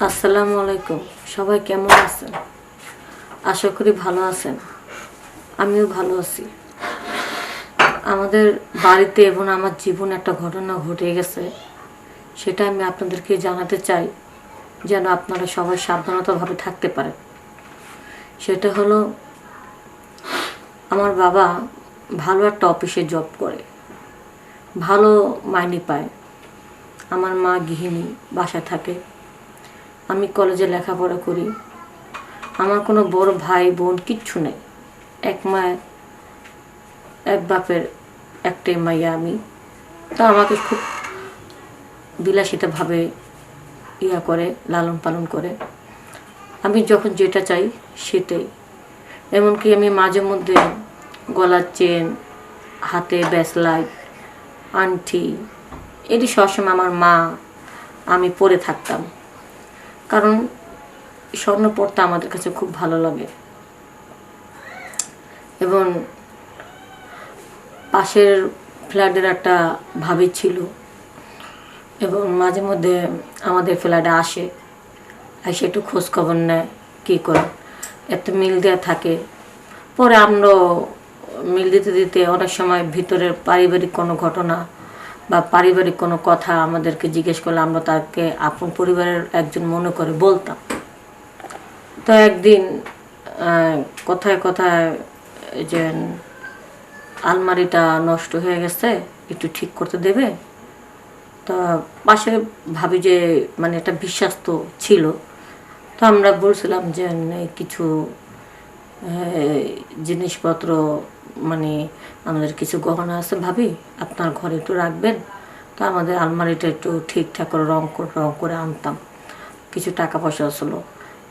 আসসালামু আলাইকুম। সবাই কেমন আছেন? আশা করি ভালো আছেন। আমিও ভালো আছি। আমাদের বাড়িতে এবং আমার জীবনে একটা ঘটনা ঘটে গেছে। সেটা আমি আপনাদেরকে জানাতে চাই, যেন আপনারা সবাই সাবধানতাভাবে থাকতে পারেন। সেটা হলো, আমার বাবা ভালো একটা অফিসে জব করে। ভালো মাইনে পায়। আমার মা গৃহিণী বাসায় থাকে। আমি কলেজে লেখাপড়া করি। আমার কোনো বড় ভাই, বোন কিচ্ছু নেই। এক মায়ের, এক বাপের, একটাই মাইয়া আমি। তা আমাকে খুব বিলাসিতাভাবে ইয়া করে, লালন পালন করে। আমি যখন যেটা চাই সেটাই। এমনকি আমি মাঝে মধ্যে গলার চেন, হাতে ব্যাসলাইট আংটি, এটি সবসময় আমার মা, আমি পরে থাকতাম। কারণ স্বর্ণ পড়তে আমাদের কাছে খুব ভালো লাগে। এবং পাশের ফ্ল্যাটের একটা ভাবি ছিল এবং মাঝে মধ্যে আমাদের ফ্ল্যাটে আসে, এসে একটু খোঁজ খবর নেয় কী করে। এত মিল দেওয়া থাকে। পরে আমরা মিল দিতে দিতে অনেক সময় ভিতরের পারিবারিক কোনো ঘটনা বা পারিবারিক কোনো কথা আমাদেরকে জিজ্ঞেস করলে আমরা তাকে আপন পরিবারের একজন মনে করে বলতাম। তো একদিন কথায় কথায় যে আলমারিটা নষ্ট হয়ে গেছে, একটু ঠিক করতে দেবে? তা পাশে ভাবি যে মানে একটা বিশ্বাস তো ছিল। তো আমরা বলছিলাম যে কিছু জিনিসপত্র মানে আমাদের কিছু গহনা আছে ভাবি আপনার ঘরে একটু রাখবেন? তো আমাদের আলমারিটা একটু ঠিকঠাক করে রং করে রং করে আনতাম। কিছু টাকা পয়সা ছিল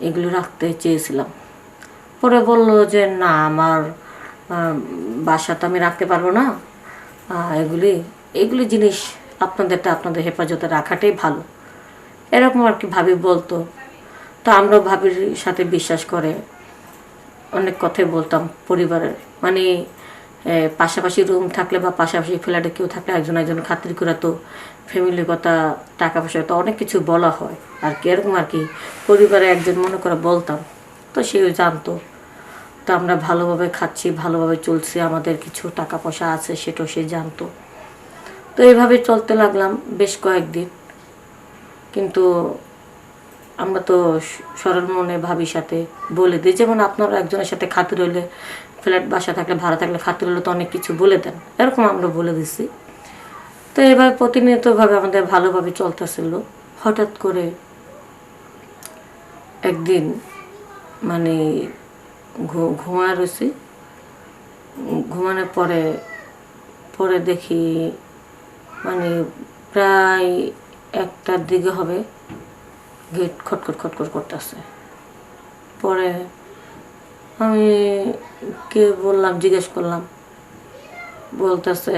এগুলো রাখতে চেয়েছিলাম। পরে বলল যে না আমার আহ, বাসাতে আমি রাখতে পারব না। এগুলি এগুলি জিনিস আপনাদেরটা আপনাদের হেফাজতে রাখাটাই ভালো। এরকম আর কি ভাবি বলতো। তো আমরাও ভাবির সাথে বিশ্বাস করে অনেক কথাই বলতাম পরিবারের। মানে পাশাপাশি রুম থাকলে বা পাশাপাশি ফ্ল্যাটে কেউ থাকলে একজন একজন খাতির করে তো ফ্যামিলির কথা টাকা পয়সা তো অনেক কিছু বলা হয়। আর কি, এরকম আর কি, পরিবারে একজন মনে করে বলতাম, তো সেও জানতো। তো আমরা ভালোভাবে খাচ্ছি, ভালোভাবে চলছি, আমাদের কিছু টাকা পয়সা আছে, সেটাও সে জানতো। তো এইভাবে চলতে লাগলাম বেশ কয়েকদিন। কিন্তু আমরা তো সরল মনে ভাবির সাথে বলে দিই। যেমন আপনারা একজনের সাথে খাতির হইলে ফ্ল্যাট বাসা থাকলে, ভাড়া থাকলে খাতির হলে তো অনেক কিছু বলে দেন। এরকম আমরা বলে দিছি। তো এবার প্রতিনিয়তভাবে আমাদের ভালোভাবে চলতেছিল। হঠাৎ করে একদিন মানে ঘুমায় রয়েছি ঘুমানোর পরে পরে দেখি মানে প্রায় একটার দিকে হবে। গেট খটখট খটখট করতেছে। পরে আমি কে বললাম, জিজ্ঞেস করলাম। বলতেছে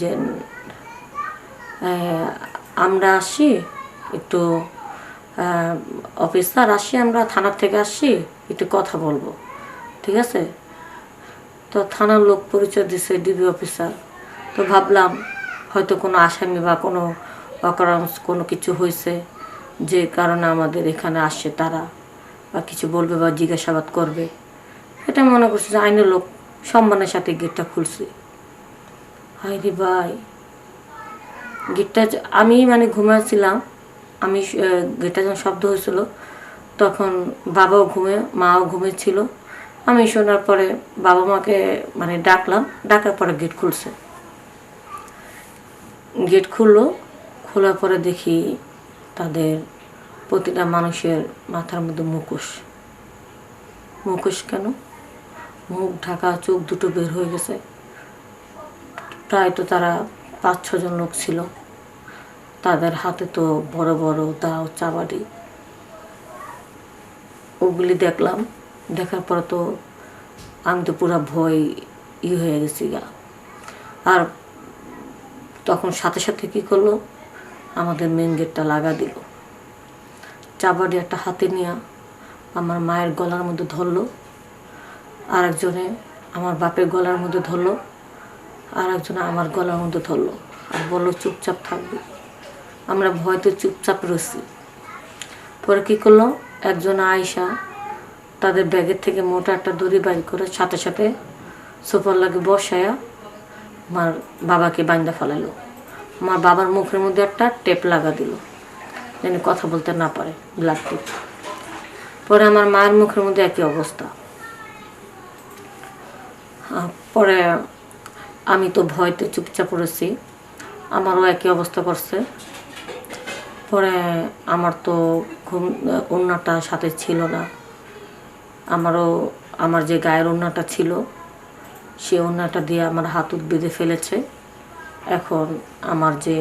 যে আমরা আসি, একটু অফিসার আসি, আমরা থানার থেকে আসছি একটু কথা বলব। ঠিক আছে? তো থানার লোক পরিচয় দিছে ডিবি অফিসার। তো ভাবলাম হয়তো কোনো আসামি বা কোনো অকারণ কোনো কিছু হয়েছে যে কারণে আমাদের এখানে আসছে তারা বা কিছু বলবে বা জিজ্ঞাসাবাদ করবে। এটা মনে করছি যে আইনের লোক সম্মানের সাথে গেটটা খুলছে। হাই রে ভাই। গেটটা আমি মানে ঘুমাচ্ছিলাম, আমি গেটটা যখন শব্দ হয়েছিল, তখন বাবাও ঘুমে, মাও ঘুমেছিল। আমি শোনার পরে বাবা মাকে মানে ডাকলাম, ডাকার পরে গেট খুলছে। গেট খুললো, খোলার পরে দেখি তাদের প্রতিটা মানুষের মাথার মধ্যে মুখোশ। মুখোশ কেন? মুখ ঢাকা চোখ দুটো বের হয়ে গেছে। প্রায় তো তারা পাঁচ ছজন লোক ছিল। তাদের হাতে তো বড় বড় দাও, চাবাড়ি। ওগুলি দেখলাম, দেখার পরে তো আমি তো পুরো ভয় ই হয়ে গেছি গা। আর তখন সাথে সাথে কি করল? আমাদের মেন গেটটা লাগা দিল। চাবাড়ি একটা হাতে নিয়ে আমার মায়ের গলার মধ্যে ধরলো আর একজনে আমার বাপের গলার মধ্যে ধরলো আর একজনে আমার গলার মধ্যে ধরলো। আর বলল, চুপচাপ থাকবে। আমরা ভয়তে চুপচাপ রয়েছি পরে কী করল একজন আয়সা তাদের ব্যাগের থেকে মোটা একটা দড়ি বাইর করে সাথে সাথে সোফার লাগে বসায়া আমার বাবাকে বান্দা ফেলালো। আমার বাবার মুখের মধ্যে একটা টেপ লাগা দিল। যেন কথা বলতে না পারে ব্লাড টেপ। পরে আমার মায়ের মুখের মধ্যে একই অবস্থা। পরে আমি তো ভয়তে চুপচাপ পড়েছি আমারও একই অবস্থা করছে। পরে আমার তো ঘুম, ওড়নাটা সাথে ছিল না। আমারও, আমার যে গায়ের ওড়নাটা ছিল, সে ওড়নাটা দিয়ে আমার হাত বেঁধে ফেলেছে। এখন আমার যে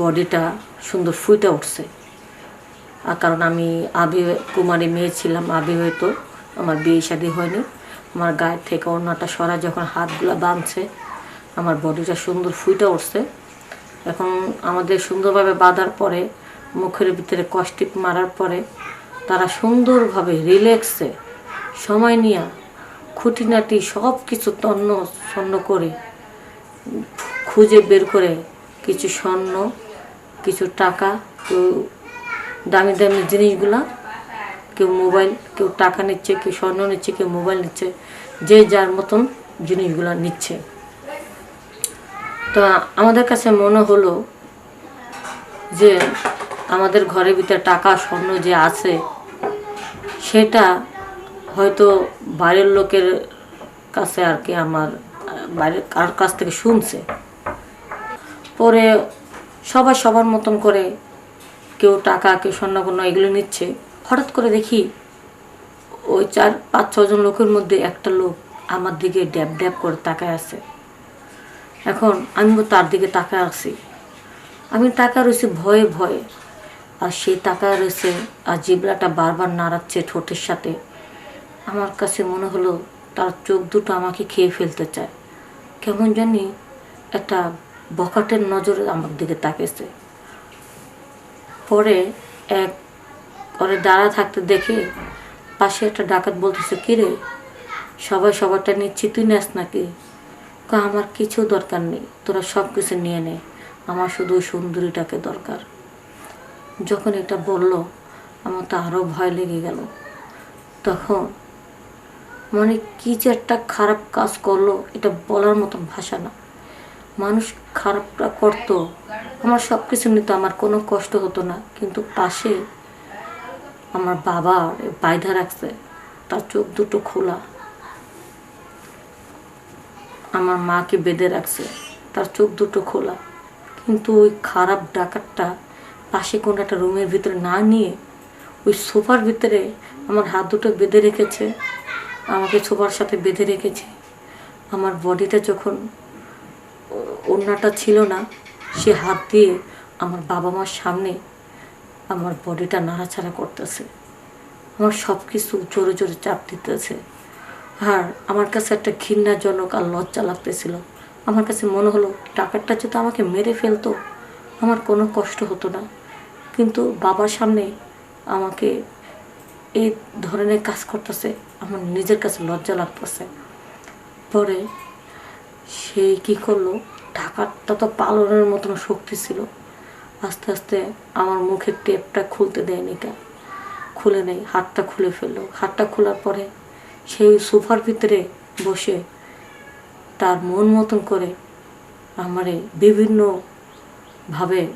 বডিটা সুন্দর ফুটে উঠছে। আর কারণ আমি আবি কুমারী মেয়ে ছিলাম, আবি হয়তো আমার বিয়ে শাদি হয়নি। আমার গায়ের থেকে ওড়নাটা সরা যখন হাতগুলো বাঁধছে, আমার বডিটা সুন্দর ফুটে উঠছে। এখন আমাদের সুন্দরভাবে বাঁধার পরে, মুখের ভিতরে কষ্টিপ মারার পরে, তারা সুন্দরভাবে রিল্যাক্সে সময় নিয়ে খুঁটিনাটি সব কিছু তন্ন ছন্ন করে খুঁজে বের করে কিছু স্বর্ণ, কিছু টাকা, কেউ দামি দামি জিনিসগুলা, কেউ মোবাইল, কেউ টাকা নিচ্ছে, কেউ স্বর্ণ নিচ্ছে, কেউ মোবাইল নিচ্ছে, যে যার মতন জিনিসগুলো নিচ্ছে। তো আমাদের কাছে মনে হলো যে আমাদের ঘরের ভিতরে টাকা, স্বর্ণ যে আছে, সেটা হয়তো বাইরের লোকের কাছে আর কি আমার বাইরের কার কাছ থেকে শুনছে। পরে সবাই সবার মতন করে কেউ টাকা, কেউ স্বর্ণকন্যা এগুলো নিচ্ছে। হঠাৎ করে দেখি ওই চার, পাঁচ ছজন লোকের মধ্যে একটা লোক আমার দিকে ড্যাব ড্যাব করে তাকায় আছে। এখন আমিও তার দিকে তাকায় আছি। আমি তাকা রয়েছি ভয়ে ভয়ে। আর সেই তাকায় রয়েছে আর জিবলাটা বারবার নাড়াচ্ছে ঠোঁটের সাথে। আমার কাছে মনে হলো তার চোখ দুটো আমাকে খেয়ে ফেলতে চায়। কেমন জানি একটা বকাটের নজরে আমার দিকে তাকিয়েছে। পরে এক পরে দাঁড়া থাকতে দেখে পাশে একটা ডাকাত বলতেছে কিরে সবাই সবারটা নিচ্ছি, তুই নেস নাকি? আমার কিছু দরকার নেই, তোরা সব কিছু নিয়ে নে, আমার শুধু সুন্দরীটাকে দরকার। যখন এটা বলল, আমার তো আরও ভয় লেগে গেল। তখন মানে কি যে একটা খারাপ কাজ করল, এটা বলার মতন ভাষা না। মানুষ খারাপটা করতো, আমার সব কিছু নিত আমার কোনো কষ্ট হতো না। কিন্তু পাশে আমার বাবা বাইধা রাখছে, তার চোখ দুটো খোলা। আমার মাকে বেঁধে রাখছে, তার চোখ দুটো খোলা। কিন্তু ওই খারাপ ডাকাতটা পাশে কোনো একটা রুমের ভিতরে না নিয়ে, ওই সোফার ভিতরে আমার হাত দুটো বেঁধে রেখেছে। আমাকে সোফার সাথে বেঁধে রেখেছে। আমার বডিটা যখন ওড়নাটা ছিল না, সে হাত দিয়ে আমার বাবা মার সামনে আমার বডিটা নাড়াচাড়া করতেছে। আমার সব কিছু জোরে জোরে চাপ দিতেছে। আর আমার কাছে একটা ঘৃণাজনক আর লজ্জা লাগতেছিল। আমার কাছে মনে হলো, টাকাটা যদি আমাকে মেরে ফেলতো, আমার কোনো কষ্ট হতো না। কিন্তু বাবার সামনে আমাকে এই ধরনের কাজ করতেছে, আমার নিজের কাছে লজ্জা লাগতেছে। পরে সেই কি করল? ঢাকাটা তো পালনের মতন শক্তি ছিল। আস্তে আস্তে আমার মুখের টেপটা খুলতে দেয়নি কা খুলে নেই, হাতটা খুলে ফেলল। হাতটা খোলার পরে সেই সোফার ভিতরে বসে তার মন মতন করে আমারে বিভিন্নভাবে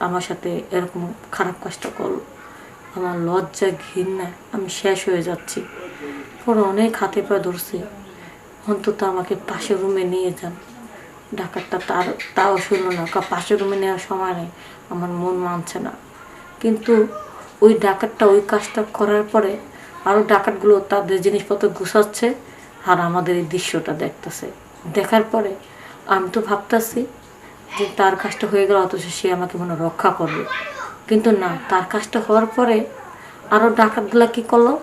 আমার সাথে এরকম খারাপ কাজটা করল। আমার লজ্জা ঘৃণা, আমি শেষ হয়ে যাচ্ছি। পরে অনেক হাতে পা ধরছি। অন্তত আমাকে পাশের রুমে নিয়ে যান। ডাক্তারটা তার, তাও শুনলো না। কা পাশের রুমে নেওয়ার সময় নেই আমার মন মানছে না। কিন্তু ওই ডাকাতটা ওই কাজটা করার পরে আরও ডাকাতগুলো তাদের জিনিসপত্র গুছাচ্ছে আর আমাদের এই দৃশ্যটা দেখতেছে। দেখার পরে আমি তো ভাবতেছি যে তার কাজটা হয়ে গেল অথচ সে আমাকে মনে রক্ষা করবে। কিন্তু না, তার কাজটা হওয়ার পরে আরও ডাকাতগুলা কী করল?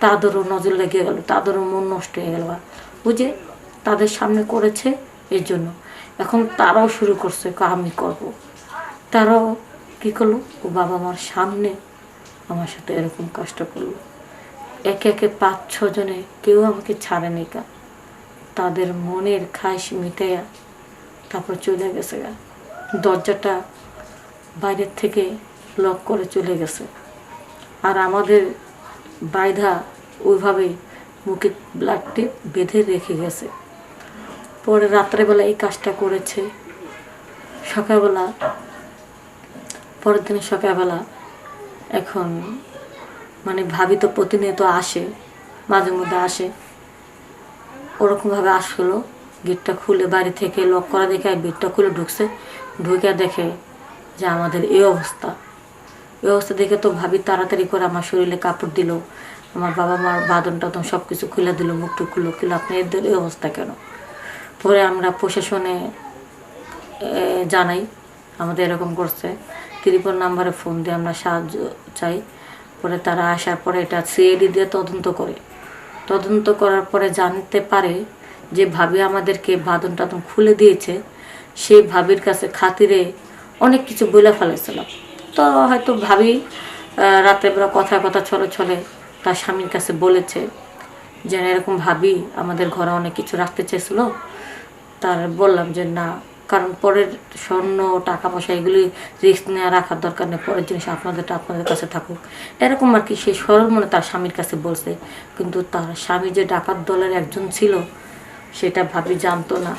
তাদেরও নজর লেগে গেল, তাদেরও মন নষ্ট হয়ে গেল। যে তাদের সামনে করেছে এর জন্য। এখন তারাও শুরু করছে আমি করব। তারাও কী করল? ও বাবা মার সামনে আমার সাথে এরকম কষ্ট করল। একে একে পাঁচ ছজনে কেউ আমাকে ছাড়েনি কা। তাদের মনের খাইশ মিটাইয়া তারপর চলে গেছে গা। দরজাটা বাইরের থেকে লক করে চলে গেছে। আর আমাদের বাইধা ওইভাবে মুখে ব্লাড টিপ বেঁধে রেখে গেছে। পরে রাত্রেবেলা এই কাজটা করেছে। সকালবেলা, পরের দিন সকালবেলা এখন মানে ভাবি তো প্রতিনিয়ত আসে, মাঝে মধ্যে আসে। ওরকমভাবে আসলো গেটটা খুলে বাড়ি থেকে লক করা দেখে গেটটা খুলে ঢুকছে। ঢুকে দেখে যে আমাদের এই অবস্থা। এই অবস্থা দেখে তো ভাবি তাড়াতাড়ি করে আমার শরীরে কাপড় দিল। আমার বাবা মার বাদন টাদন সব কিছু খুলে দিল মুখটুক খুলে খুলে আপনি এদের এই অবস্থা কেন? পরে আমরা প্রশাসনে জানাই, আমাদের এরকম করছে। ত্রিপুর নাম্বারে ফোন দিয়ে আমরা সাহায্য চাই। পরে তারা আসার পরে এটা সিআইডি দিয়ে তদন্ত করে। তদন্ত করার পরে জানতে পারে যে ভাবি আমাদেরকে বাদন টাদন খুলে দিয়েছে। সেই ভাবির কাছে খাতিরে অনেক কিছু বলে ফেলেছিলাম তো হয়তো ভাবি রাত্রেবেলা কথা কথা ছলে ছলে তার স্বামীর কাছে বলেছে যে, এরকম ভাবি, আমাদের ঘরে অনেক কিছু রাখতে চেয়েছিল। তার বললাম যে, না, কারণ পরের স্বর্ণ টাকা পয়সা এগুলি রিস্ক নেওয়া রাখার দরকার নেই, পরের জিনিস আপনাদেরটা আপনাদের কাছে থাকুক। এরকম আর কি সে সরল মনে তার স্বামীর কাছে বলছে। কিন্তু তার স্বামী যে ডাকাত দলের একজন ছিল, সেটা ভাবি জানতো না।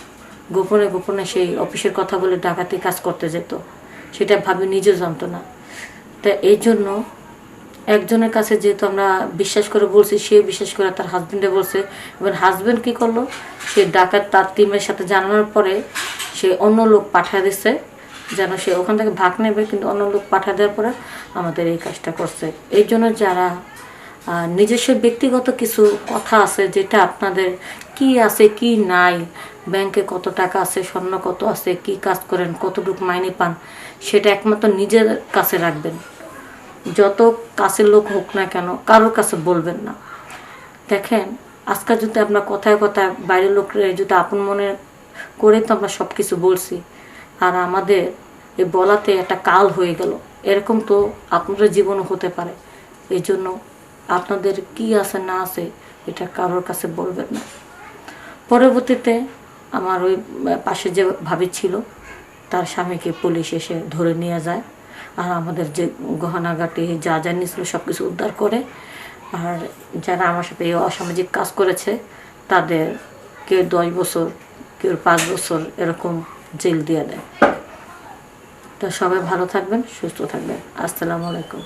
গোপনে গোপনে সেই অফিসের কথা বলে ডাকাতি কাজ করতে যেত। সেটা ভাবি নিজে জানতো না। তা এই জন্য একজনের কাছে যেহেতু আমরা বিশ্বাস করে বলছি, সে বিশ্বাস করে তার হাজবেন্ডে বলছে, এবার হাজবেন্ড কি করল? সে ডাকাত তার টিমের সাথে জানানোর পরে সে অন্য লোক পাঠা দিচ্ছে যেন সে ওখান থেকে ভাগ নেবে, কিন্তু অন্য লোক পাঠা দেওয়ার পরে আমাদের এই কাজটা করছে। এই জন্য যারা নিজস্ব ব্যক্তিগত কিছু কথা আছে যেটা আপনাদের কি আছে, কি নাই ব্যাংকে কত টাকা আছে, স্বর্ণ কত আছে, কি কাজ করেন, কতটুকু মাইনে পান, সেটা একমাত্র নিজের কাছে রাখবেন। যত কাছের লোক হোক না কেন, কারোর কাছে বলবেন না। দেখেন, আজকাল যদি আপনার কথায় কথায় বাইরের লোকরা যদি আপন মনে করে তো আমরা সব কিছু বলছি, আর আমাদের এই বলাতে একটা কাল হয়ে গেল। এরকম তো আপনাদের জীবনও হতে পারে। এই জন্য আপনাদের কি আছে না আছে, এটা কারোর কাছে বলবেন না। পরবর্তীতে আমার ওই পাশে যে ভাবি ছিল, তার স্বামীকে পুলিশ এসে ধরে নিয়ে যায়। আর আমাদের যে গহনাগাটি, যা যা নিয়েছিল সব কিছু উদ্ধার করে। আর যারা আমার সাথে এই অসামাজিক কাজ করেছে তাদের কেউ দশ বছর কেউ পাঁচ বছর এরকম জেল দিয়ে দেয়। তো সবাই ভালো থাকবেন, সুস্থ থাকবেন। আসসালামু আলাইকুম।